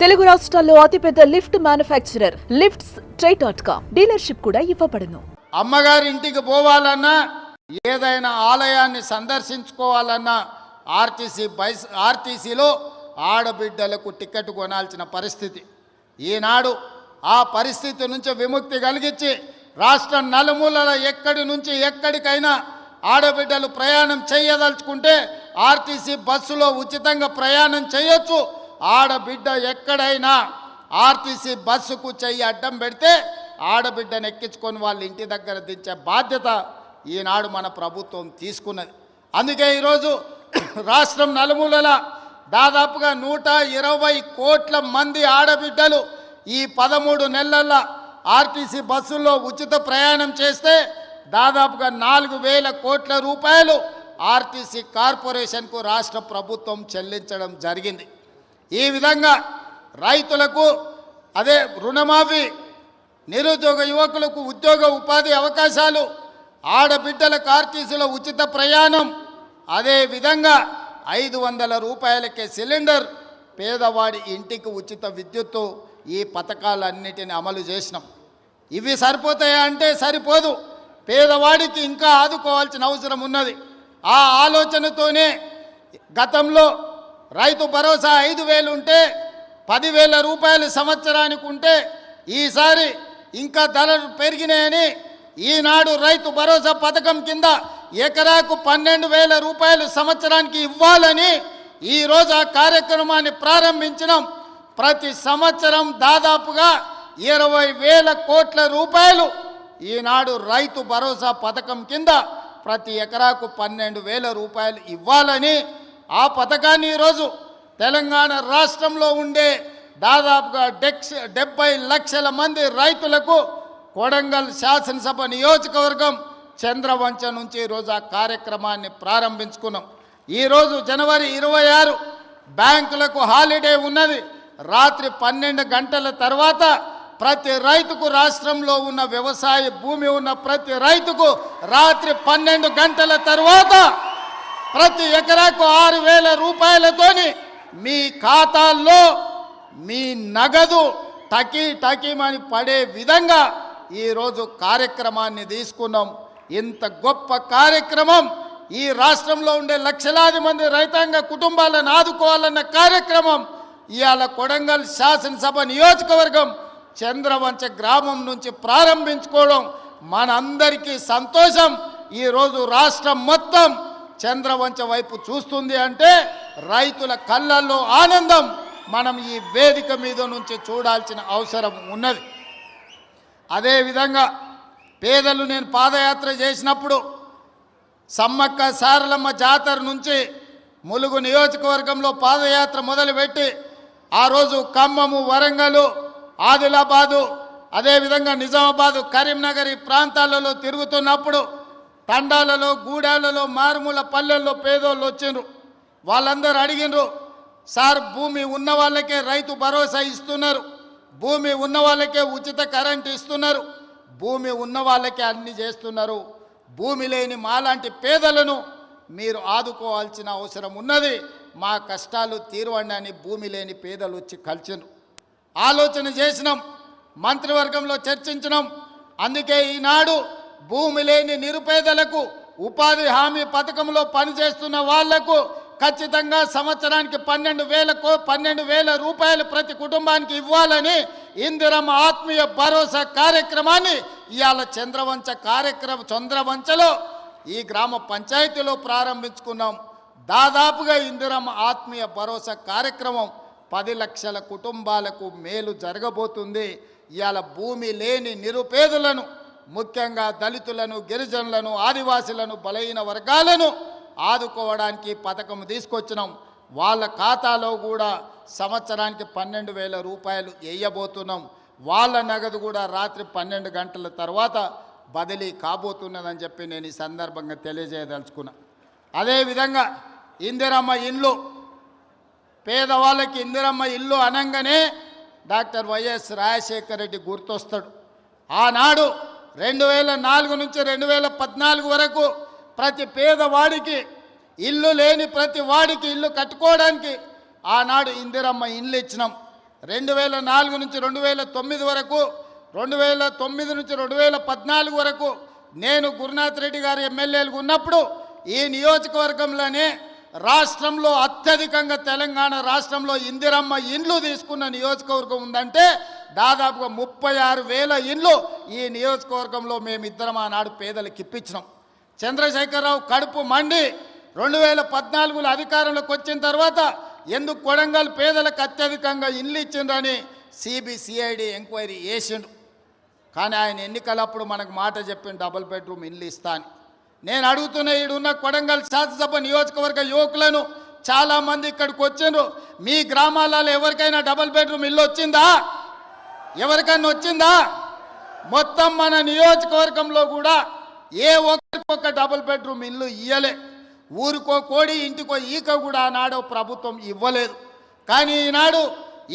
తెలుగు రాష్ట్రాల్లో అతిపెద్ద lift manufacturer lifts try dot com dealership కూడా ఇవ్వబడును. అమ్మగారి ఇంటికి పోవాలన్నా ఏదైనా ఆలయాన్ని సందర్శించుకోవాలన్నా ఆర్టీసీ బైస్ ఆర్టీసీలో ఆడబిడ్డలకు టికెట్ కొనాల్సిన పరిస్థితి. ఈనాడు ఆ పరిస్థితి నుంచి విముక్తి కలిగించి రాష్ట్రం నలుమూలల ఎక్కడి నుంచి ఎక్కడికైనా ఆడబిడ్డలు ప్రయాణం చేయదలుచుకుంటే ఆర్టీసీ బస్సులో ఉచితంగా ప్రయాణం చేయొచ్చు. ఆడబిడ్డ ఎక్కడైనా ఆర్టీసీ బస్సుకు చెయ్యి అడ్డం పెడితే ఆడబిడ్డను ఎక్కించుకొని వాళ్ళ ఇంటి దగ్గర దించే బాధ్యత ఈనాడు మన ప్రభుత్వం తీసుకున్నది. అందుకే ఈరోజు రాష్ట్రం నలుమూలల దాదాపుగా నూట ఇరవై కోట్ల మంది ఆడబిడ్డలు ఈ పదమూడు నెలల ఆర్టీసీ బస్సుల్లో ఉచిత ప్రయాణం చేస్తే దాదాపుగా నాలుగు వేల కోట్ల రూపాయలు ఆర్టీసీ కార్పొరేషన్కు రాష్ట్ర ప్రభుత్వం చెల్లించడం జరిగింది. ఈ విధంగా రైతులకు అదే రుణమాఫీ నిరుద్యోగ యువకులకు ఉద్యోగ ఉపాధి అవకాశాలు ఆడబిడ్డలకు ఆర్టీసీలో ఉచిత ప్రయాణం అదే విధంగా ఐదు వందల రూపాయలకే సిలిండర్ పేదవాడి ఇంటికి ఉచిత విద్యుత్తు ఈ పథకాలన్నిటిని అమలు చేసినాం. ఇవి సరిపోతాయా అంటే సరిపోదు. పేదవాడికి ఇంకా ఆదుకోవాల్సిన అవసరం ఉన్నది. ఆ ఆలోచనతోనే గతంలో రైతు భరోసా ఐదు వేలు ఉంటే పదివేల రూపాయలు సంవత్సరానికి ఉంటే ఈసారి ఇంకా ధరలు పెరిగినాయని ఈనాడు రైతు భరోసా పథకం కింద ఎకరాకు పన్నెండు వేల రూపాయలు సంవత్సరానికి ఇవ్వాలని ఈరోజు ఆ కార్యక్రమాన్ని ప్రారంభించడం ప్రతి సంవత్సరం దాదాపుగా ఇరవై వేల కోట్ల రూపాయలు ఈనాడు రైతు భరోసా పథకం కింద ప్రతి ఎకరాకు పన్నెండు వేల రూపాయలు ఇవ్వాలని ఆ పథకాన్ని ఈరోజు తెలంగాణ రాష్ట్రంలో ఉండే దాదాపుగా డెక్స్ డెబ్బై లక్షల మంది రైతులకు కొడంగల్ శాసనసభ నియోజకవర్గం చంద్రవంచ నుంచి ఈరోజు ఆ కార్యక్రమాన్ని ప్రారంభించుకున్నాం. ఈరోజు జనవరి ఇరవై ఆరు బ్యాంకులకు హాలిడే ఉన్నది. రాత్రి పన్నెండు గంటల తర్వాత ప్రతి రైతుకు రాష్ట్రంలో ఉన్న వ్యవసాయ భూమి ఉన్న ప్రతి రైతుకు రాత్రి పన్నెండు గంటల తర్వాత ప్రతి ఎకరాకు ఆరు వేల రూపాయలతోని మీ ఖాతాల్లో మీ నగదు టకీ టకీమని పడే విధంగా ఈరోజు కార్యక్రమాన్ని తీసుకున్నాం. ఇంత గొప్ప కార్యక్రమం ఈ రాష్ట్రంలో ఉండే లక్షలాది మంది రైతాంగ కుటుంబాలను ఆదుకోవాలన్న కార్యక్రమం ఇవాళ కొడంగల్ శాసనసభ నియోజకవర్గం చంద్రవంచ గ్రామం నుంచి ప్రారంభించుకోవడం మనందరికీ సంతోషం. ఈరోజు రాష్ట్రం మొత్తం చంద్రవంచ వైపు చూస్తుంది అంటే రైతుల కళ్ళల్లో ఆనందం. మనం ఈ వేదిక మీద నుంచి చూడాల్సిన అవసరం ఉన్నది. అదేవిధంగా పేదలు నేను పాదయాత్ర చేసినప్పుడు సమ్మక్క సారలమ్మ జాతర నుంచి ములుగు నియోజకవర్గంలో పాదయాత్ర మొదలుపెట్టి ఆ రోజు ఖమ్మము వరంగల్ ఆదిలాబాదు అదేవిధంగా నిజామాబాదు కరీంనగర్ ఈ ప్రాంతాలలో తిరుగుతున్నప్పుడు తండాలలో గూడాలలో మారుమూల పల్లెల్లో పేదోళ్ళు వచ్చిండ్రు. వాళ్ళందరూ అడిగినరు సార్ భూమి ఉన్న వాళ్ళకే రైతు భరోసా ఇస్తున్నారు. భూమి ఉన్న వాళ్ళకే ఉచిత కరెంట్ ఇస్తున్నారు. భూమి ఉన్న వాళ్ళకే అన్ని చేస్తున్నారు. భూమి లేని మాలాంటి పేదలను మీరు ఆదుకోవాల్సిన అవసరం ఉన్నది. మా కష్టాలు తీరవండి అని భూమి లేని పేదలు వచ్చి కలిసినారు ఆలోచన చేసినాం మంత్రివర్గంలో చర్చించినాం. అందుకే ఈనాడు భూమి లేని నిరుపేదలకు ఉపాధి హామీ పథకంలో పనిచేస్తున్న వాళ్ళకు ఖచ్చితంగా సంవత్సరానికి పన్నెండు వేలకు పన్నెండు వేల రూపాయలు ప్రతి కుటుంబానికి ఇవ్వాలని ఇందిరమ్మ ఆత్మీయ భరోసా కార్యక్రమాన్ని ఇవాళ చంద్రవంచ కార్యక్రమం చంద్రవంచలో ఈ గ్రామ పంచాయతీలో ప్రారంభించుకున్నాం. దాదాపుగా ఇందిరమ్మ ఆత్మీయ భరోసా కార్యక్రమం పది లక్షల కుటుంబాలకు మేలు జరగబోతుంది. ఇవాళ భూమి లేని నిరుపేదలను ముఖ్యంగా దళితులను గిరిజనులను ఆదివాసులను బలహీన వర్గాలను ఆదుకోవడానికి పథకం తీసుకొచ్చినాం. వాళ్ళ ఖాతాలో కూడా సంవత్సరానికి పన్నెండు వేల రూపాయలు వేయబోతున్నాం. వాళ్ళ నగదు కూడా రాత్రి పన్నెండు గంటల తర్వాత బదిలీ కాబోతున్నదని చెప్పి నేను ఈ సందర్భంగా తెలియజేయదలుచుకున్నా. అదేవిధంగా ఇందిరమ్మ ఇల్లు పేదవాళ్ళకి ఇందిరమ్మ ఇల్లు అనంగానే డాక్టర్ వైఎస్ రాజశేఖర రెడ్డి గుర్తొస్తాడు. ఆనాడు రెండు వేల నాలుగు నుంచి రెండు వేల పద్నాలుగు వరకు ప్రతి పేదవాడికి ఇల్లు లేని ప్రతి వాడికి ఇల్లు కట్టుకోవడానికి ఆనాడు ఇందిరమ్మ ఇల్లు ఇచ్చినాం. రెండు వేల నాలుగు నుంచి రెండు వేల తొమ్మిది వరకు రెండు వేల తొమ్మిది నుంచి రెండు వేల పద్నాలుగు వరకు నేను గురునాథ్ రెడ్డి గారు ఎమ్మెల్యేలు ఉన్నప్పుడు ఈ నియోజకవర్గంలోనే రాష్ట్రంలో అత్యధికంగా తెలంగాణ రాష్ట్రంలో ఇందిరమ్మ ఇండ్లు తీసుకున్న నియోజకవర్గం ఉందంటే దాదాపుగా ముప్పై ఆరు వేల ఇండ్లు ఈ నియోజకవర్గంలో మేమిద్దరం ఆనాడు పేదలకు ఇప్పించినాం చంద్రశేఖరరావు కడుపు మండి రెండు వేల పద్నాలుగులో అధికారంలోకి వచ్చిన తర్వాత ఎందుకు కొడంగల్ పేదలకు అత్యధికంగా ఇల్లు ఇచ్చిండ్రని సిబిసిఐడి ఎంక్వైరీ చేసిండు. కానీ ఆయన ఎన్నికలప్పుడు మనకు మాట చెప్పిన డబుల్ బెడ్రూమ్ ఇల్లు ఇస్తా అని. నేను అడుగుతున్న ఈడున్న కొడంగల్ శాసనసభ నియోజకవర్గ యువకులను చాలామంది ఇక్కడికి వచ్చిండ్రు. మీ గ్రామాలలో ఎవరికైనా డబుల్ బెడ్రూమ్ ఇల్లు వచ్చిందా? ఎవరికన్నా వచ్చిందా? మొత్తం మన నియోజకవర్గంలో కూడా ఏ ఒక్కరికొక డబుల్ బెడ్రూమ్ ఇల్లు ఇయ్యలే. ఊరికో కోడి ఇంటికో ఈక కూడా ఆనాడు ప్రభుత్వం ఇవ్వలేదు. కానీ ఈనాడు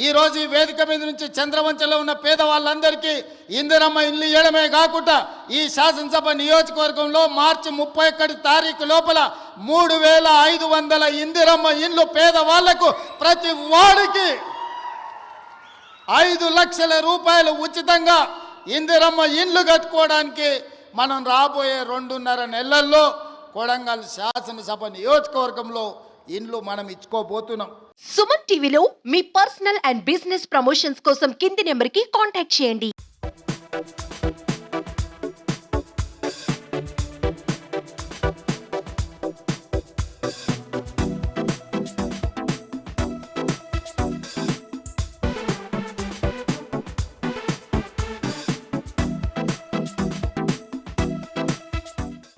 ఈరోజు ఈ వేదిక మీద నుంచి చంద్రవంచలో ఉన్న పేదవాళ్ళందరికీ ఇందిరమ్మ ఇల్లు ఇవ్వడమే కాకుండా ఈ శాసనసభ నియోజకవర్గంలో మార్చి ముప్పై ఒకటి తారీఖు లోపల మూడు వేల ఐదు వందల ఇందిరమ్మ ఇండ్లు పేదవాళ్ళకు ప్రతి వాడికి ఐదు లక్షల రూపాయలు ఉచితంగా ఇందిరమ్మ ఇండ్లు కట్టుకోవడానికి మనం రాబోయే రెండున్నర నెలల్లో కొడంగల్ శాసనసభ నియోజకవర్గంలో ఇండ్లు మనం ఇచ్చుకోబోతున్నాం. సుమన్ టీవీలో మీ పర్సనల్ అండ్ బిజినెస్ ప్రమోషన్స్ కోసం కింది నెంబర్కి కాంటాక్ట్ చేయండి.